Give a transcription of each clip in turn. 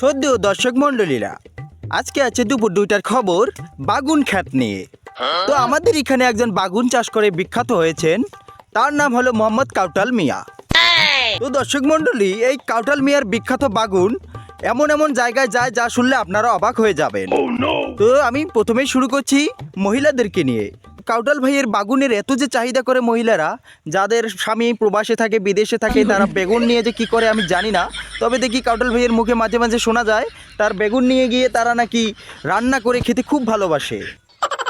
সদ্য দর্শক মন্ডলীরা আজকে আছে দুপুর দুইটার খবর বাগুন খ্যাত নিয়ে। তো আমাদের এখানে একজন বাগুন চাষ করে বিখ্যাত হয়েছেন তার নাম হলো মোহাম্মদ কাউটাল মিয়া। তো দর্শক মন্ডলী এই কাউটাল মিয়ার বিখ্যাত বাগুন এমন এমন জায়গায় যায় যা শুনলে আপনারা অবাক হয়ে যাবেন। তো আমি প্রথমেই শুরু করছি মহিলাদেরকে নিয়ে। কাউটাল ভাইয়ের বাগুনের এত যে চাহিদা করে মহিলারা যাদের স্বামী প্রবাসে থাকে বিদেশে থাকে তারা বেগুন নিয়ে যে কি করে আমি জানি না তবে দেখি কাউটাল ভাইয়ের মুখে মাঝে মাঝে শোনা যায় তার বেগুন নিয়ে গিয়ে তারা নাকি রান্না করে খেতে খুব ভালোবাসে।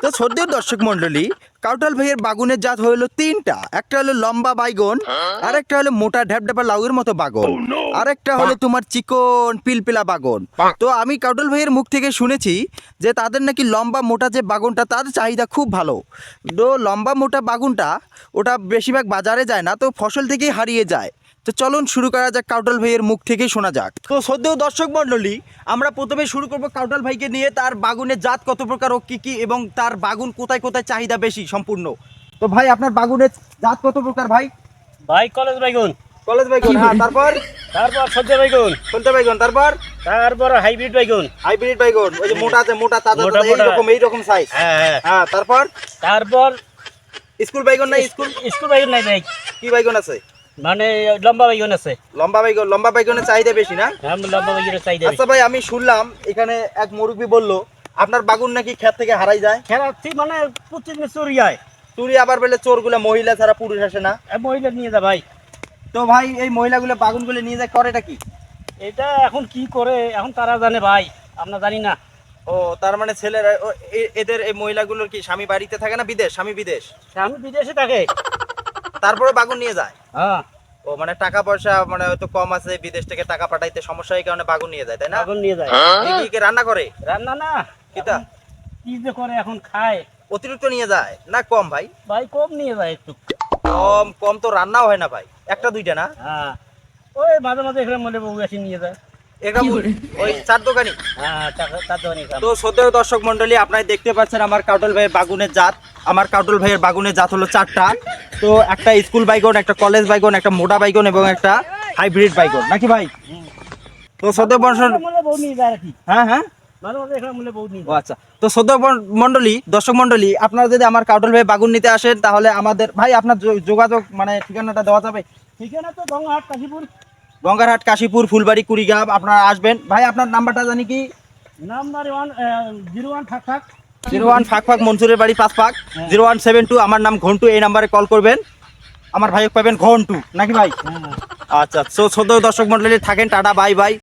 তো সদ্য দর্শক মন্ডলী কাউটাল ভাইয়ের বাগুনের জাত হলো তিনটা। একটা হলো লম্বা বাইগন আর একটা হলো মোটা ঢ্যাপঢ্যাপা লাউয়ের মতো বাগন। আর একটা হলো তোমার চিকন পিলপিলা বাগন। তো আমি কাউটাল ভাইয়ের মুখ থেকে শুনেছি যে তাদের নাকি লম্বা মোটা যে বাগনটা তার চাহিদা খুব ভালো। তো লম্বা মোটা বাগুনটা ওটা বেশিরভাগ বাজারে যায় না তো ফসল থেকেই হারিয়ে যায়। তো চলুন শুরু করা যাক কাউটাল ভাইয়ের মুখ থেকেই শোনা যাক। তো সদ্য দর্শক মণ্ডলী আমরা প্রথমে শুরু করব কাউটাল ভাইকে নিয়ে। তার বাগুনের জাত কত প্রকার ও কি কি এবং তার বাগুন কোথায় কোথায় চাহিদা বেশি সম্পূর্ণ? তো ভাই আপনার বাগুনের জাত কত প্রকার ভাই? ভাই কলেজ বাইগুন কলেজ বাইগুন হ্যাঁ তারপর? তারপর সজ্জা বাইগুন কোনটা বাইগুন তারপর? তারপর হাইব্রিড বাইগুন হাইব্রিড বাইগুন ওই যে মোটা আছে মোটা তাজা মোটা, তাজা মোটা। এইরকম এইরকম সাইজ হ্যাঁ হ্যাঁ। তারপর? তারপর স্কুল বাইগুন না স্কুল? স্কুল বাইগুন নাই ভাই। কি বাইগুন আছে? মানে লম্বা বাইগুন আছে। লম্বা বাইগুন লম্বা বাইগুনের চাহিদা বেশি না? হ্যাঁ লম্বা বাইগুনের চাহিদা আচ্ছা ভাই আমি শুনলাম এখানে এক মুরব্বী বলল আপনার বাগুন নাকি ক্ষেত থেকে হারাই যায়? খেলা ঠিক মানে প্রতিদিন চুরি হয়। চুরি আবার বেলে চোরগুলো মহিলা ছাড়া পুরুষ আসে না? মহিলা নিয়ে যা ভাই। তো ভাই এই মহিলাগুলো বাগুনগুলো নিয়ে যায় করেটা কি? এটা এখন কি করে এখন তারা জানে ভাই আমরা জানি না। ও তার মানে ছেলেরা এদের এই মহিলাগুলোর কি স্বামী বাড়িতে থাকে না বিদেশ? স্বামী বিদেশ? স্বামী বিদেশে থাকে। তারপরে বাগুন নিয়ে যায়? হ্যাঁ। ও মানে টাকা পয়সা মানে হয়তো কম আছে বিদেশ থেকে টাকা পাঠাইতে সমস্যা এই কারণে বাগুন নিয়ে যায় তাই না? বাগুন নিয়ে যায়। কি- কি রান্না করে? রান্না না। কিতা? কি যে করে এখন খায়। অতিরিক্ত নিয়ে যায় না কম ভাই? ভাই কম নিয়ে যায় একটু। কম কম তো রান্নাও হয় না ভাই একটা দুইটা না? হ্যাঁ। ওই মাঝে মাঝে এখানে মনে বউ এসে নিয়ে যায়। ওই চার দোকানি হ্যাঁ। তো শ্রদ্ধেয় দর্শক মন্ডলী আপনারা দেখতে পাচ্ছেন আমার কাউটল ভাইয়ের বাগুনের জাত। আমার কাউটল ভাইয়ের বাগুনের জাত হলো চারটা। তো একটা স্কুল বাইগন একটা কলেজ বাইগন একটা মোটা বাইগন এবং একটা হাইব্রিড বাইগন। নাকি ভাই? তো শ্রদ্ধেয় হ্যাঁ হ্যাঁ। আচ্ছা। তো মন্ডলী দর্শক মন্ডলী আপনারা যদি আমার কাউটল ভাই বাগুন নিতে আসেন তাহলে আমাদের ভাই আপনার যোগাযোগ মানে ঠিকানাটা দেওয়া যাবে? ঠিকানা তো কাশীপুর। গঙ্গারহাট কাশীপুর ফুলবাড়ি কুড়িগ্রাম আপনারা আসবেন। ভাই আপনার নাম্বারটা জানি কি? নাম্বার ওয়ান জিরো ওয়ান ফাঁক ফাঁক। জিরো ওয়ান ফাঁক ফাঁক মনসুরের বাড়ি পাঁচ ফাঁক। জিরো ওয়ান সেভেন টু আমার নাম ঘন্টু এই নাম্বারে কল করবেন। আমার ভাইও পাবেন ঘন্টু নাকি ভাই? হ্যাঁ। আচ্ছা সো সদ্য দর্শক মন্ডলী থাকেন টাটা বাই বাই।